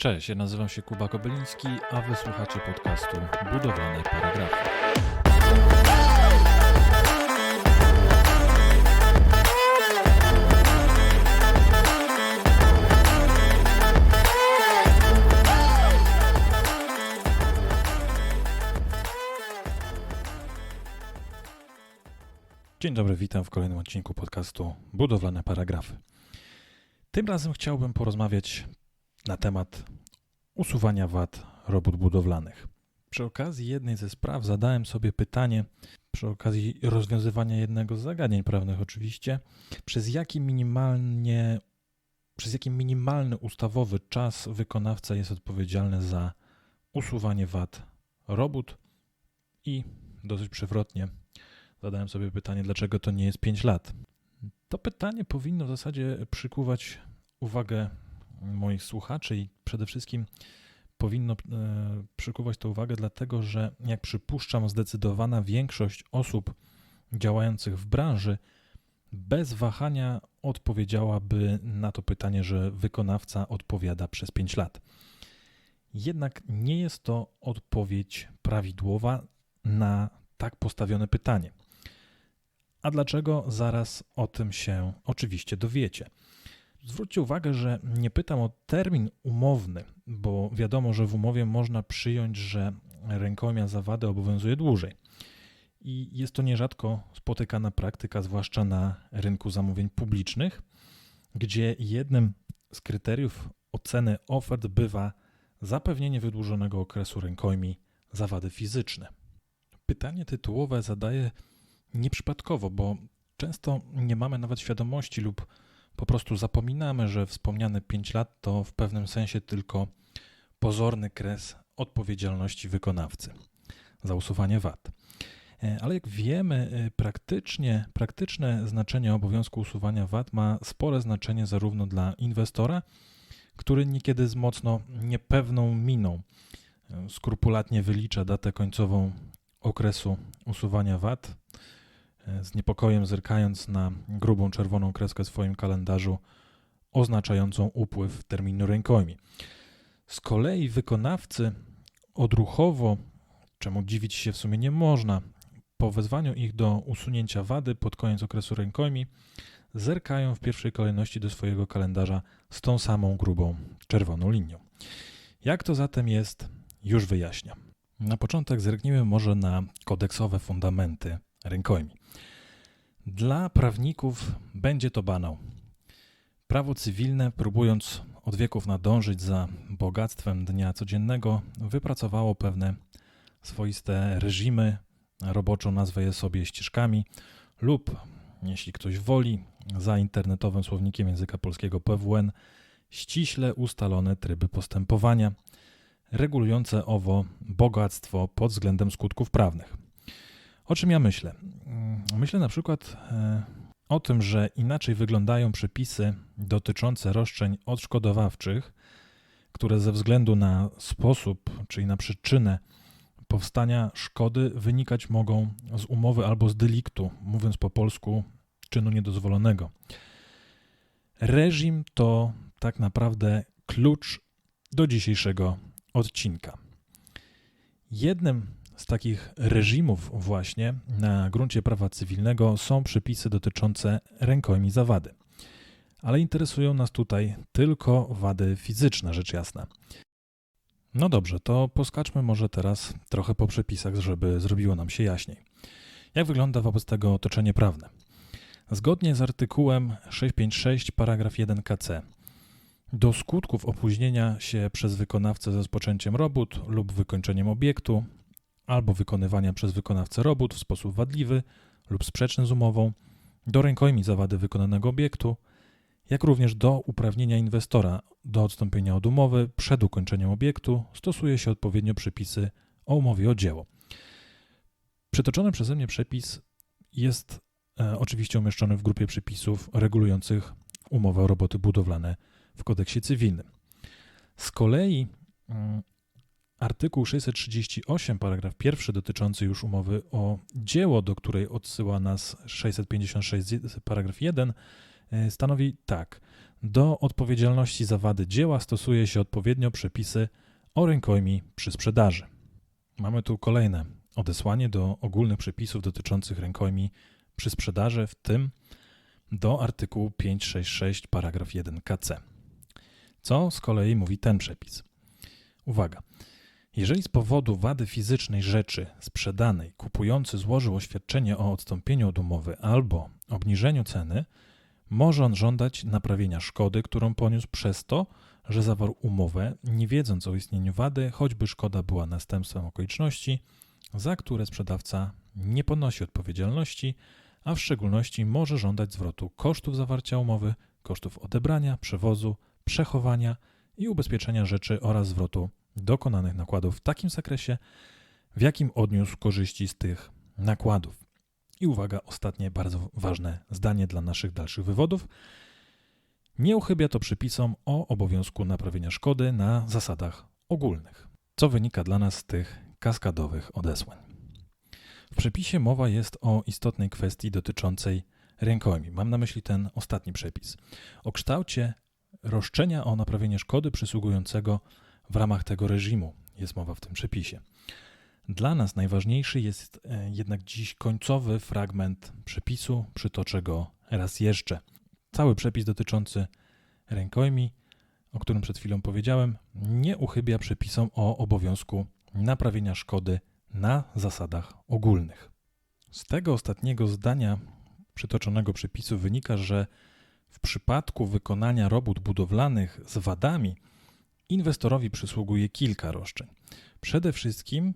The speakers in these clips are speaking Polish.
Cześć, ja nazywam się Kuba Kobyliński, a wysłuchacie podcastu Budowlane Paragrafy. Dzień dobry, witam w kolejnym odcinku podcastu Budowlane Paragrafy. Tym razem chciałbym porozmawiać na temat usuwania wad robót budowlanych. Przy okazji jednej ze spraw zadałem sobie pytanie, przy okazji rozwiązywania jednego z zagadnień prawnych oczywiście, przez jaki minimalnie przez jaki minimalny ustawowy czas wykonawca jest odpowiedzialny za usuwanie wad robót i dosyć przewrotnie zadałem sobie pytanie, dlaczego to nie jest 5 lat. To pytanie powinno w zasadzie przykuwać uwagę moich słuchaczy i przede wszystkim powinno e, przykuwać to uwagę, dlatego że, jak przypuszczam, zdecydowana większość osób działających w branży bez wahania odpowiedziałaby na to pytanie, że wykonawca odpowiada przez 5 lat. Jednak nie jest to odpowiedź prawidłowa na tak postawione pytanie. A dlaczego? Zaraz o tym się oczywiście dowiecie. Zwróćcie uwagę, że nie pytam o termin umowny, bo wiadomo, że w umowie można przyjąć, że rękojmia zawady obowiązuje dłużej. I jest to nierzadko spotykana praktyka, zwłaszcza na rynku zamówień publicznych, gdzie jednym z kryteriów oceny ofert bywa zapewnienie wydłużonego okresu rękojmi zawady fizyczne. Pytanie tytułowe zadaję nieprzypadkowo, bo często nie mamy nawet świadomości lub po prostu zapominamy, że wspomniane 5 lat to w pewnym sensie tylko pozorny kres odpowiedzialności wykonawcy za usuwanie wad. E, ale jak wiemy, e, praktycznie, praktyczne znaczenie obowiązku usuwania wad ma spore znaczenie zarówno dla inwestora, który niekiedy z mocno niepewną miną e, skrupulatnie wylicza datę końcową okresu usuwania wad, z niepokojem zerkając na grubą czerwoną kreskę w swoim kalendarzu oznaczającą upływ terminu rękojmi. Z kolei wykonawcy odruchowo, czemu dziwić się w sumie nie można, po wezwaniu ich do usunięcia wady pod koniec okresu rękojmi, zerkają w pierwszej kolejności do swojego kalendarza z tą samą grubą czerwoną linią. Jak to zatem jest, już wyjaśniam. Na początek zerknijmy może na kodeksowe fundamenty rękojmi. Dla prawników będzie to banał. Prawo cywilne, próbując od wieków nadążyć za bogactwem dnia codziennego, wypracowało pewne swoiste reżimy, roboczo nazwę je sobie ścieżkami, lub, jeśli ktoś woli, za internetowym słownikiem języka polskiego PWN, ściśle ustalone tryby postępowania, regulujące owo bogactwo pod względem skutków prawnych. O czym ja myślę? Mm, myślę na przykład e, o tym, że inaczej wyglądają przepisy dotyczące roszczeń odszkodowawczych, które ze względu na sposób, czyli na przyczynę powstania szkody wynikać mogą z umowy albo z deliktu, mówiąc po polsku, czynu niedozwolonego. Reżim to tak naprawdę klucz do dzisiejszego odcinka. Jednym z takich reżimów właśnie na gruncie prawa cywilnego są przepisy dotyczące rękojmi za wady. Ale interesują nas tutaj tylko wady fizyczne, rzecz jasna. No dobrze, to poskaczmy może teraz trochę po przepisach, żeby zrobiło nam się jaśniej. Jak wygląda wobec tego otoczenie prawne? Zgodnie z artykułem 656 paragraf 1 KC do skutków opóźnienia się przez wykonawcę ze rozpoczęciem robót lub wykończeniem obiektu albo wykonywania przez wykonawcę robót w sposób wadliwy lub sprzeczny z umową, do rękojmi zawady wykonanego obiektu, jak również do uprawnienia inwestora do odstąpienia od umowy przed ukończeniem obiektu stosuje się odpowiednio przepisy o umowie o dzieło. Przytoczony przeze mnie przepis jest e, oczywiście umieszczony w grupie przepisów regulujących umowę o roboty budowlane w kodeksie cywilnym. Z kolei mm, Artykuł 638, paragraf pierwszy dotyczący już umowy o dzieło, do której odsyła nas 656, paragraf 1, e, stanowi tak. do odpowiedzialności za wady dzieła stosuje się odpowiednio przepisy o rękojmi przy sprzedaży. Mamy tu kolejne odesłanie do ogólnych przepisów dotyczących rękojmi przy sprzedaży, w tym do artykułu 566 paragraf 1 KC. Co z kolei mówi ten przepis? Uwaga. Jeżeli z powodu wady fizycznej rzeczy sprzedanej kupujący złożył oświadczenie o odstąpieniu od umowy albo obniżeniu ceny, może on żądać naprawienia szkody, którą poniósł przez to, że zawarł umowę, nie wiedząc o istnieniu wady, choćby szkoda była następstwem okoliczności, za które sprzedawca nie ponosi odpowiedzialności, a w szczególności może żądać zwrotu kosztów zawarcia umowy, kosztów odebrania, przewozu, przechowania i ubezpieczenia rzeczy oraz zwrotu dokonanych nakładów w takim zakresie, w jakim odniósł korzyści z tych nakładów. I uwaga, ostatnie bardzo ważne zdanie dla naszych dalszych wywodów. Nie uchybia to przepisom o obowiązku naprawienia szkody na zasadach ogólnych, co wynika dla nas z tych kaskadowych odesłań. W przepisie mowa jest o istotnej kwestii dotyczącej rękojmi. Mam na myśli ten ostatni przepis. O kształcie roszczenia o naprawienie szkody przysługującego w ramach tego reżimu jest mowa w tym przepisie. Dla nas najważniejszy jest e, jednak dziś końcowy fragment przepisu, przytoczę go raz jeszcze. Cały przepis dotyczący rękojmi, o którym przed chwilą powiedziałem, nie uchybia przepisom o obowiązku naprawienia szkody na zasadach ogólnych. Z tego ostatniego zdania przytoczonego przepisu wynika, że w przypadku wykonania robót budowlanych z wadami inwestorowi przysługuje kilka roszczeń. Przede wszystkim,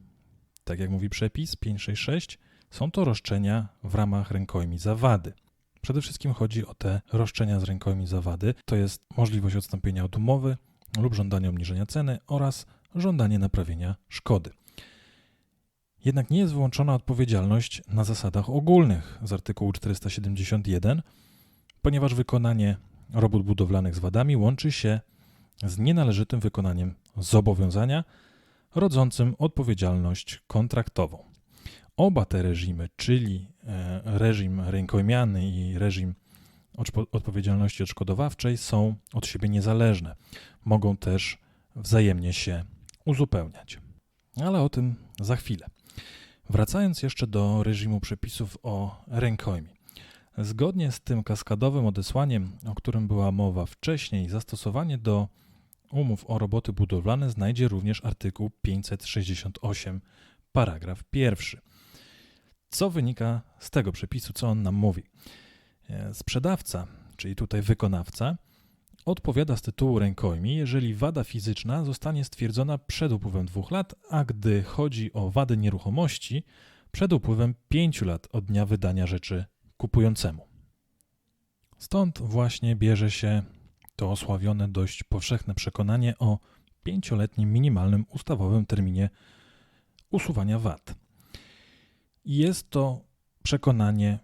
tak jak mówi przepis 566, są to roszczenia w ramach rękojmi za wady. Przede wszystkim chodzi o te roszczenia z rękojmi za wady, to jest możliwość odstąpienia od umowy lub żądanie obniżenia ceny oraz żądanie naprawienia szkody. Jednak nie jest wyłączona odpowiedzialność na zasadach ogólnych z artykułu 471, ponieważ wykonanie robót budowlanych z wadami łączy się z nienależytym wykonaniem zobowiązania rodzącym odpowiedzialność kontraktową. Oba te reżimy, czyli e, reżim rękojmiany i reżim odpowiedzialności odszkodowawczej, są od siebie niezależne. Mogą też wzajemnie się uzupełniać. Ale o tym za chwilę. Wracając jeszcze do reżimu przepisów o rękojmi. Zgodnie z tym kaskadowym odesłaniem, o którym była mowa wcześniej, zastosowanie do umów o roboty budowlane znajdzie również artykuł 568, paragraf pierwszy. Co wynika z tego przepisu, co on nam mówi? E, sprzedawca, czyli tutaj wykonawca, odpowiada z tytułu rękojmi, jeżeli wada fizyczna zostanie stwierdzona przed upływem dwóch lat, a gdy chodzi o wady nieruchomości, przed upływem pięciu lat od dnia wydania rzeczy kupującemu. Stąd właśnie bierze się to osławione dość powszechne przekonanie o pięcioletnim minimalnym ustawowym terminie usuwania wad. Jest to przekonanie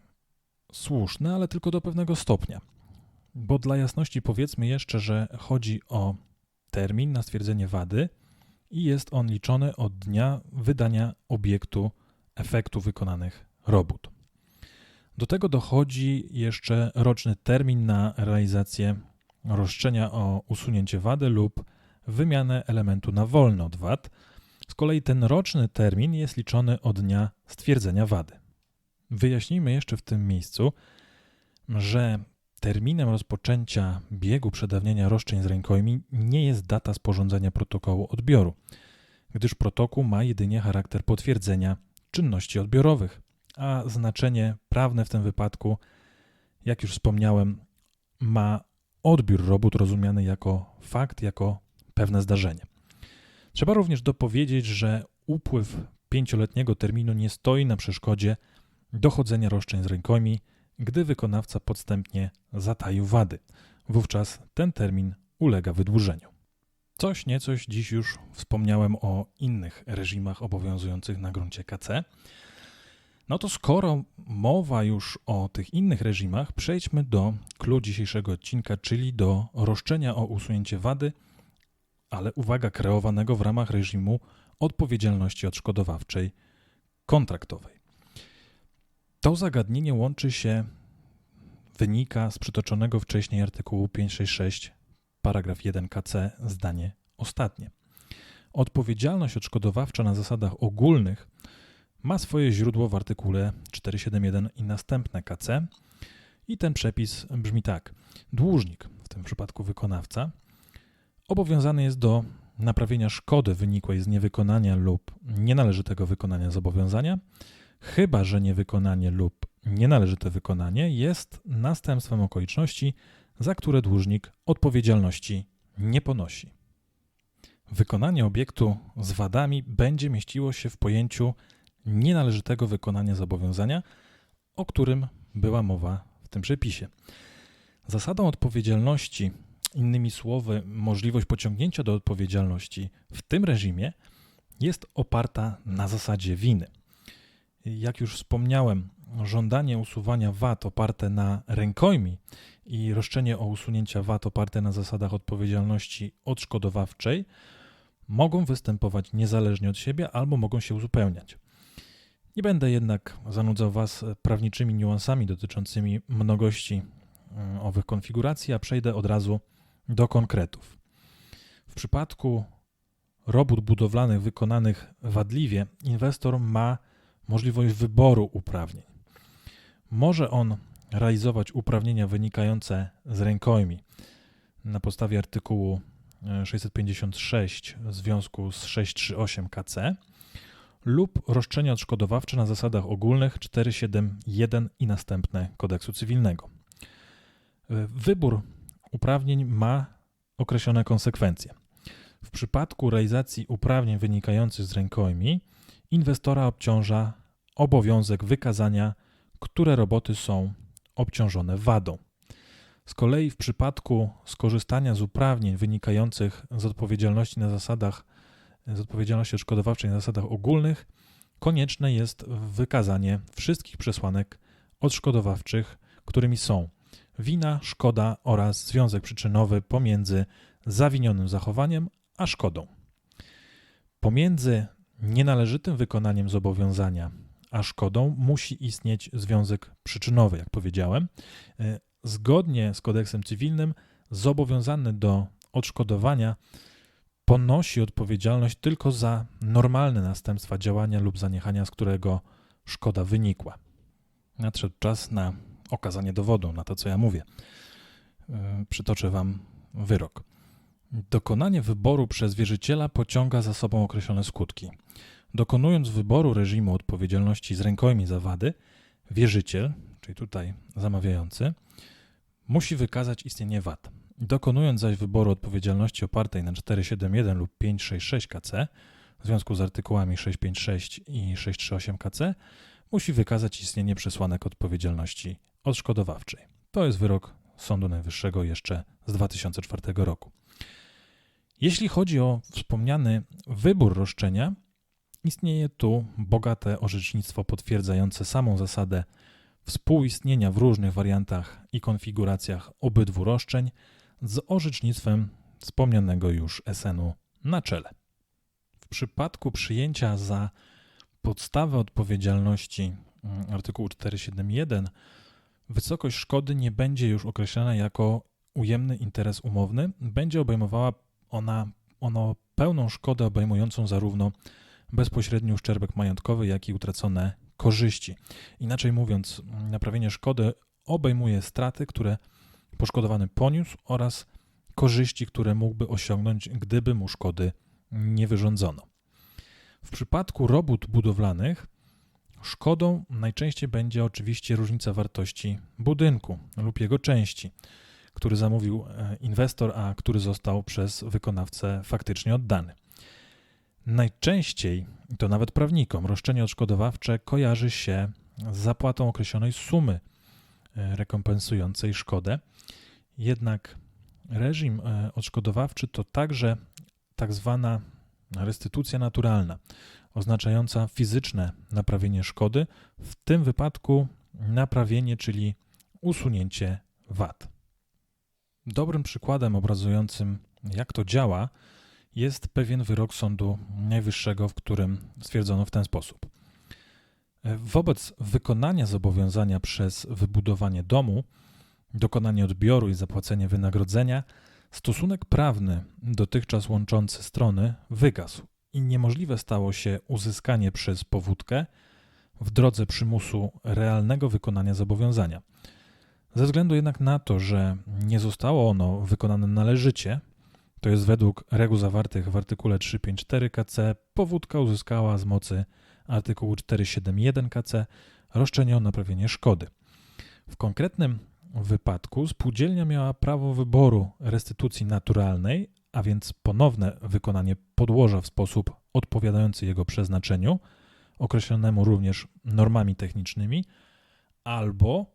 słuszne, ale tylko do pewnego stopnia. Bo dla jasności powiedzmy jeszcze, że chodzi o termin na stwierdzenie wady i jest on liczony od dnia wydania obiektu efektu wykonanych robót. Do tego dochodzi jeszcze roczny termin na realizację roszczenia o usunięcie wady lub wymianę elementu na wolny od wad. Z kolei ten roczny termin jest liczony od dnia stwierdzenia wady. Wyjaśnijmy jeszcze w tym miejscu, że terminem rozpoczęcia biegu przedawnienia roszczeń z rękojmi nie jest data sporządzenia protokołu odbioru, gdyż protokół ma jedynie charakter potwierdzenia czynności odbiorowych, a znaczenie prawne w tym wypadku, jak już wspomniałem, ma odbiór robót rozumiany jako fakt, jako pewne zdarzenie. Trzeba również dopowiedzieć, że upływ pięcioletniego terminu nie stoi na przeszkodzie dochodzenia roszczeń z rękojmi, gdy wykonawca podstępnie zataił wady. Wówczas ten termin ulega wydłużeniu. Coś niecoś dziś już wspomniałem o innych reżimach obowiązujących na gruncie KC. No to skoro mowa już o tych innych reżimach, przejdźmy do kluczu dzisiejszego odcinka, czyli do roszczenia o usunięcie wady, ale uwaga, kreowanego w ramach reżimu odpowiedzialności odszkodowawczej kontraktowej. To zagadnienie łączy się wynika z przytoczonego wcześniej artykułu 566 paragraf 1 KC zdanie ostatnie. Odpowiedzialność odszkodowawcza na zasadach ogólnych ma swoje źródło w artykule 471 i następne KC i ten przepis brzmi tak. Dłużnik, w tym przypadku wykonawca, obowiązany jest do naprawienia szkody wynikłej z niewykonania lub nienależytego wykonania zobowiązania, chyba że niewykonanie lub nienależyte wykonanie jest następstwem okoliczności, za które dłużnik odpowiedzialności nie ponosi. Wykonanie obiektu z wadami będzie mieściło się w pojęciu nienależytego wykonania zobowiązania, o którym była mowa w tym przepisie. Zasadą odpowiedzialności, innymi słowy, możliwość pociągnięcia do odpowiedzialności w tym reżimie jest oparta na zasadzie winy. Jak już wspomniałem, żądanie usuwania VAT oparte na rękojmi i roszczenie o usunięcia VAT oparte na zasadach odpowiedzialności odszkodowawczej mogą występować niezależnie od siebie albo mogą się uzupełniać. Nie będę jednak zanudzał Was prawniczymi niuansami dotyczącymi mnogości mm, owych konfiguracji, a przejdę od razu do konkretów. W przypadku robót budowlanych wykonanych wadliwie, inwestor ma możliwość wyboru uprawnień. Może on realizować uprawnienia wynikające z rękojmi na podstawie artykułu 656 w związku z 638 KC lub roszczenia odszkodowawcze na zasadach ogólnych 471 i następne kodeksu cywilnego. Wybór uprawnień ma określone konsekwencje. W przypadku realizacji uprawnień wynikających z rękojmi, inwestora obciąża obowiązek wykazania, które roboty są obciążone wadą. Z kolei w przypadku skorzystania z uprawnień wynikających z odpowiedzialności na zasadach z odpowiedzialności odszkodowawczej na zasadach ogólnych, konieczne jest wykazanie wszystkich przesłanek odszkodowawczych, którymi są wina, szkoda oraz związek przyczynowy pomiędzy zawinionym zachowaniem a szkodą. Pomiędzy nienależytym wykonaniem zobowiązania a szkodą musi istnieć związek przyczynowy, jak powiedziałem. Zgodnie z kodeksem cywilnym zobowiązany do odszkodowania ponosi odpowiedzialność tylko za normalne następstwa działania lub zaniechania, z którego szkoda wynikła. Nadszedł czas na okazanie dowodu na to, co ja mówię. E, przytoczę Wam wyrok. Dokonanie wyboru przez wierzyciela pociąga za sobą określone skutki. Dokonując wyboru reżimu odpowiedzialności z rękojmi za wady, wierzyciel, czyli tutaj zamawiający, musi wykazać istnienie wad. Dokonując zaś wyboru odpowiedzialności opartej na 471 lub 566 KC, w związku z artykułami 656 i 638 KC, musi wykazać istnienie przesłanek odpowiedzialności odszkodowawczej. To jest wyrok Sądu Najwyższego jeszcze z 2004 roku. Jeśli chodzi o wspomniany wybór roszczenia, istnieje tu bogate orzecznictwo potwierdzające samą zasadę współistnienia w różnych wariantach i konfiguracjach obydwu roszczeń z orzecznictwem wspomnianego już SN-u na czele. W przypadku przyjęcia za podstawę odpowiedzialności mm, artykułu 471 wysokość szkody nie będzie już określana jako ujemny interes umowny, będzie obejmowała ona ono pełną szkodę obejmującą zarówno bezpośredni uszczerbek majątkowy, jak i utracone korzyści. Inaczej mówiąc, naprawienie szkody obejmuje straty, które poszkodowany poniósł oraz korzyści, które mógłby osiągnąć, gdyby mu szkody nie wyrządzono. W przypadku robót budowlanych szkodą najczęściej będzie oczywiście różnica wartości budynku lub jego części, który zamówił e, inwestor, a który został przez wykonawcę faktycznie oddany. Najczęściej, to nawet prawnikom, roszczenie odszkodowawcze kojarzy się z zapłatą określonej sumy rekompensującej szkodę. Jednak reżim e, odszkodowawczy to także tak zwana restytucja naturalna, oznaczająca fizyczne naprawienie szkody, w tym wypadku naprawienie, czyli usunięcie wad. Dobrym przykładem obrazującym, jak to działa, jest pewien wyrok Sądu Najwyższego, w którym stwierdzono w ten sposób. Wobec wykonania zobowiązania przez wybudowanie domu dokonanie odbioru i zapłacenie wynagrodzenia, stosunek prawny dotychczas łączący strony wygasł i niemożliwe stało się uzyskanie przez powódkę w drodze przymusu realnego wykonania zobowiązania. Ze względu jednak na to, że nie zostało ono wykonane należycie, to jest według reguł zawartych w artykule 354 KC, powódka uzyskała z mocy artykułu 471 KC roszczenie o naprawienie szkody. W konkretnym wypadku spółdzielnia miała prawo wyboru restytucji naturalnej, a więc ponowne wykonanie podłoża w sposób odpowiadający jego przeznaczeniu, określonemu również normami technicznymi, albo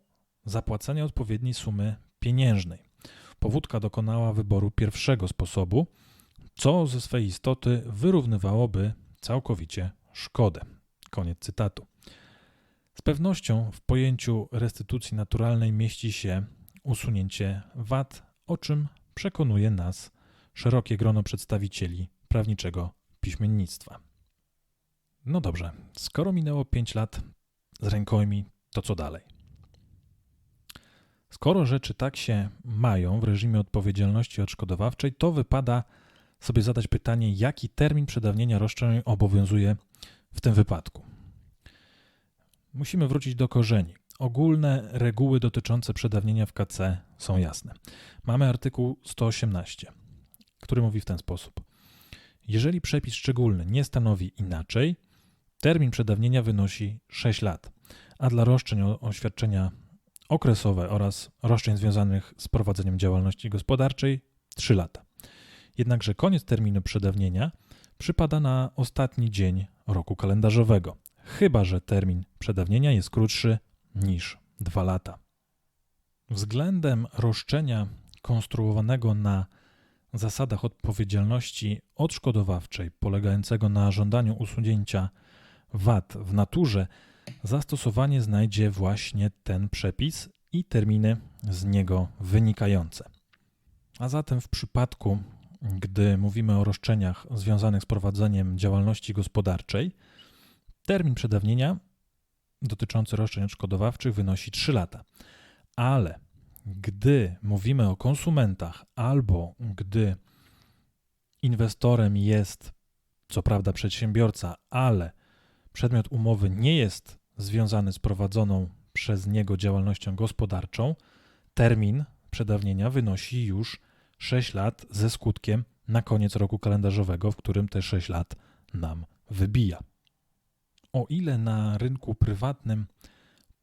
zapłacenie odpowiedniej sumy pieniężnej. Powódka dokonała wyboru pierwszego sposobu, co ze swej istoty wyrównywałoby całkowicie szkodę. Koniec cytatu. Z pewnością w pojęciu restytucji naturalnej mieści się usunięcie wad, o czym przekonuje nas szerokie grono przedstawicieli prawniczego piśmiennictwa. No dobrze, skoro minęło 5 lat z rękojmi, to co dalej? Skoro rzeczy tak się mają w reżimie odpowiedzialności odszkodowawczej, to wypada sobie zadać pytanie, jaki termin przedawnienia roszczeń obowiązuje w tym wypadku. Musimy wrócić do korzeni. Ogólne reguły dotyczące przedawnienia w KC są jasne. Mamy artykuł 118, który mówi w ten sposób. Jeżeli przepis szczególny nie stanowi inaczej, termin przedawnienia wynosi 6 lat, a dla roszczeń o oświadczenia okresowe oraz roszczeń związanych z prowadzeniem działalności gospodarczej 3 lata. Jednakże koniec terminu przedawnienia przypada na ostatni dzień roku kalendarzowego, chyba że termin przedawnienia jest krótszy niż 2 lata. Względem roszczenia konstruowanego na zasadach odpowiedzialności odszkodowawczej polegającego na żądaniu usunięcia wad w naturze zastosowanie znajdzie właśnie ten przepis i terminy z niego wynikające. A zatem w przypadku, gdy mówimy o roszczeniach związanych z prowadzeniem działalności gospodarczej, termin przedawnienia dotyczący roszczeń odszkodowawczych wynosi 3 lata. Ale gdy mówimy o konsumentach albo gdy inwestorem jest co prawda przedsiębiorca, ale przedmiot umowy nie jest związany z prowadzoną przez niego działalnością gospodarczą, termin przedawnienia wynosi już 6 lat ze skutkiem na koniec roku kalendarzowego, w którym te 6 lat nam wybija. O ile na rynku prywatnym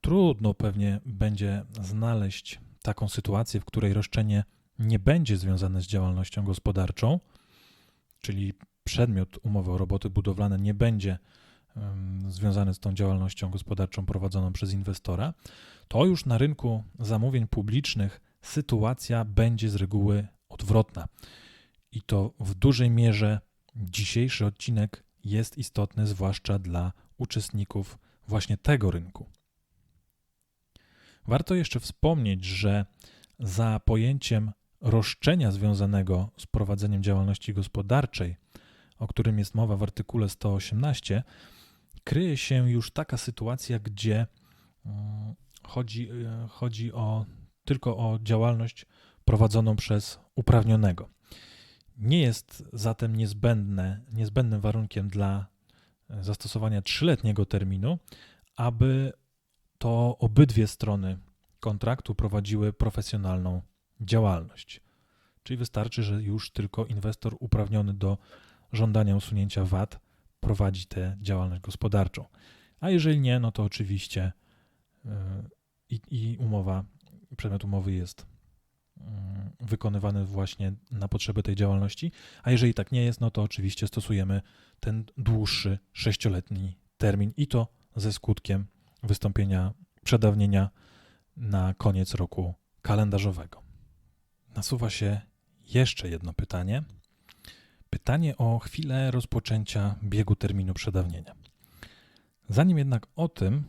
trudno pewnie będzie znaleźć taką sytuację, w której roszczenie nie będzie związane z działalnością gospodarczą, czyli przedmiot umowy o roboty budowlane nie będzie związany z tą działalnością gospodarczą prowadzoną przez inwestora, to już na rynku zamówień publicznych sytuacja będzie z reguły odwrotna. I to w dużej mierze dzisiejszy odcinek jest istotny, zwłaszcza dla uczestników właśnie tego rynku. Warto jeszcze wspomnieć, że za pojęciem roszczenia związanego z prowadzeniem działalności gospodarczej, o którym jest mowa w artykule 118, kryje się już taka sytuacja, gdzie mm, chodzi, e, chodzi o, tylko o działalność prowadzoną przez uprawnionego. Nie jest zatem niezbędne, niezbędnym warunkiem dla zastosowania trzyletniego terminu, aby to obydwie strony kontraktu prowadziły profesjonalną działalność. Czyli wystarczy, że już tylko inwestor uprawniony do żądania usunięcia VAT prowadzi tę działalność gospodarczą. A jeżeli nie, no to oczywiście yy, i, umowa, przedmiot umowy jest wykonywany właśnie na potrzeby tej działalności, a jeżeli tak nie jest, no to oczywiście stosujemy ten dłuższy sześcioletni termin i to ze skutkiem wystąpienia przedawnienia na koniec roku kalendarzowego. Nasuwa się jeszcze jedno pytanie. Pytanie o chwilę rozpoczęcia biegu terminu przedawnienia. Zanim jednak o tym,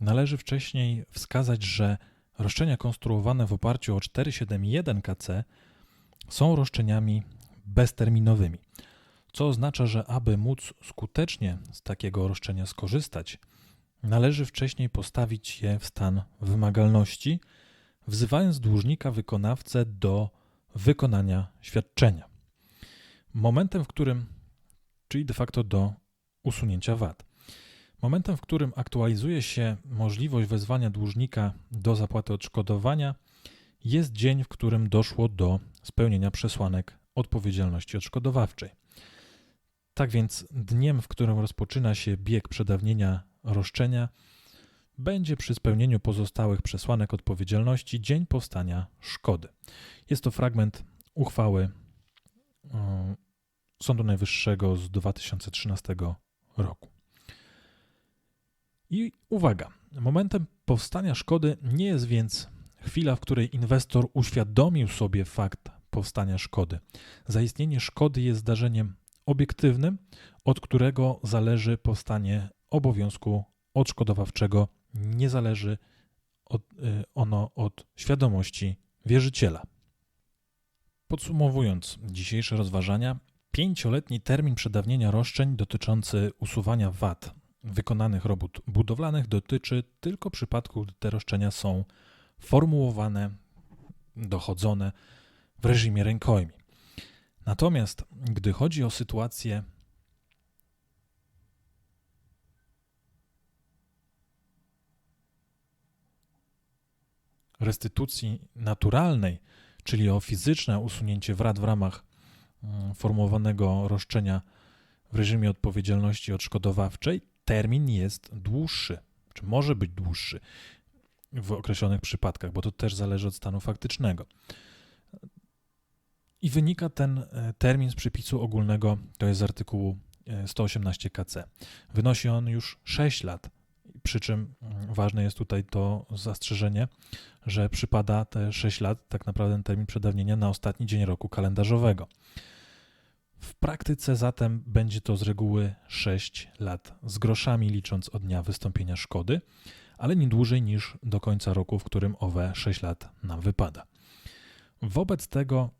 należy wcześniej wskazać, że roszczenia konstruowane w oparciu o 471 KC są roszczeniami bezterminowymi, co oznacza, że aby móc skutecznie z takiego roszczenia skorzystać, należy wcześniej postawić je w stan wymagalności wzywając dłużnika wykonawcę do wykonania świadczenia. Momentem, w którym, czyli de facto do usunięcia wad. Momentem, w którym aktualizuje się możliwość wezwania dłużnika do zapłaty odszkodowania, jest dzień, w którym doszło do spełnienia przesłanek odpowiedzialności odszkodowawczej. Tak więc dniem, w którym rozpoczyna się bieg przedawnienia roszczenia, będzie przy spełnieniu pozostałych przesłanek odpowiedzialności dzień powstania szkody. Jest to fragment uchwały e, Sądu Najwyższego z 2013 roku. I uwaga, momentem powstania szkody nie jest więc chwila, w której inwestor uświadomił sobie fakt powstania szkody. Zaistnienie szkody jest zdarzeniem obiektywnym, od którego zależy powstanie obowiązku odszkodowawczego, nie zależy od, y, ono od świadomości wierzyciela. Podsumowując dzisiejsze rozważania, pięcioletni termin przedawnienia roszczeń dotyczący usuwania wad wykonanych robót budowlanych dotyczy tylko przypadku, gdy te roszczenia są formułowane, dochodzone w reżimie rękojmi. Natomiast gdy chodzi o sytuację restytucji naturalnej, czyli o fizyczne usunięcie wrat w ramach mm, formułowanego roszczenia w reżimie odpowiedzialności odszkodowawczej, termin jest dłuższy, czy może być dłuższy w określonych przypadkach, bo to też zależy od stanu faktycznego. I wynika ten e, termin z przepisu ogólnego, to jest z artykułu 118 e, KC. Wynosi on już 6 lat, przy czym mm, ważne jest tutaj to zastrzeżenie, że przypada te 6 lat, tak naprawdę ten termin przedawnienia na ostatni dzień roku kalendarzowego. W praktyce zatem będzie to z reguły 6 lat z groszami licząc od dnia wystąpienia szkody, ale nie dłużej niż do końca roku, w którym owe 6 lat nam wypada. Wobec tego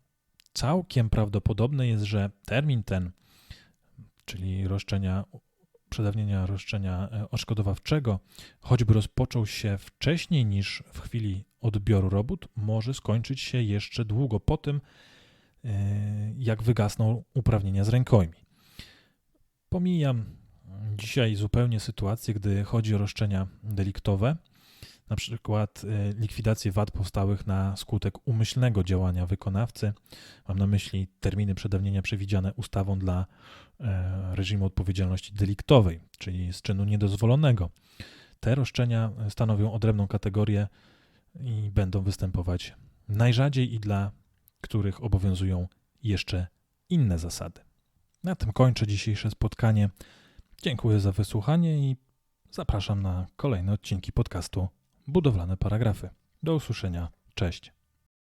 całkiem prawdopodobne jest, że termin ten, czyli roszczenia, przedawnienia roszczenia e, odszkodowawczego, choćby rozpoczął się wcześniej niż w chwili odbioru robót, może skończyć się jeszcze długo po tym, jak wygasną uprawnienia z rękojmi. Pomijam dzisiaj zupełnie sytuację, gdy chodzi o roszczenia deliktowe, na przykład y, likwidację wad powstałych na skutek umyślnego działania wykonawcy. Mam na myśli terminy przedawnienia przewidziane ustawą dla e, reżimu odpowiedzialności deliktowej, czyli z czynu niedozwolonego. Te roszczenia stanowią odrębną kategorię i będą występować najrzadziej i dla których obowiązują jeszcze inne zasady. Na tym kończę dzisiejsze spotkanie. Dziękuję za wysłuchanie i zapraszam na kolejne odcinki podcastu Budowlane Paragrafy. Do usłyszenia. Cześć.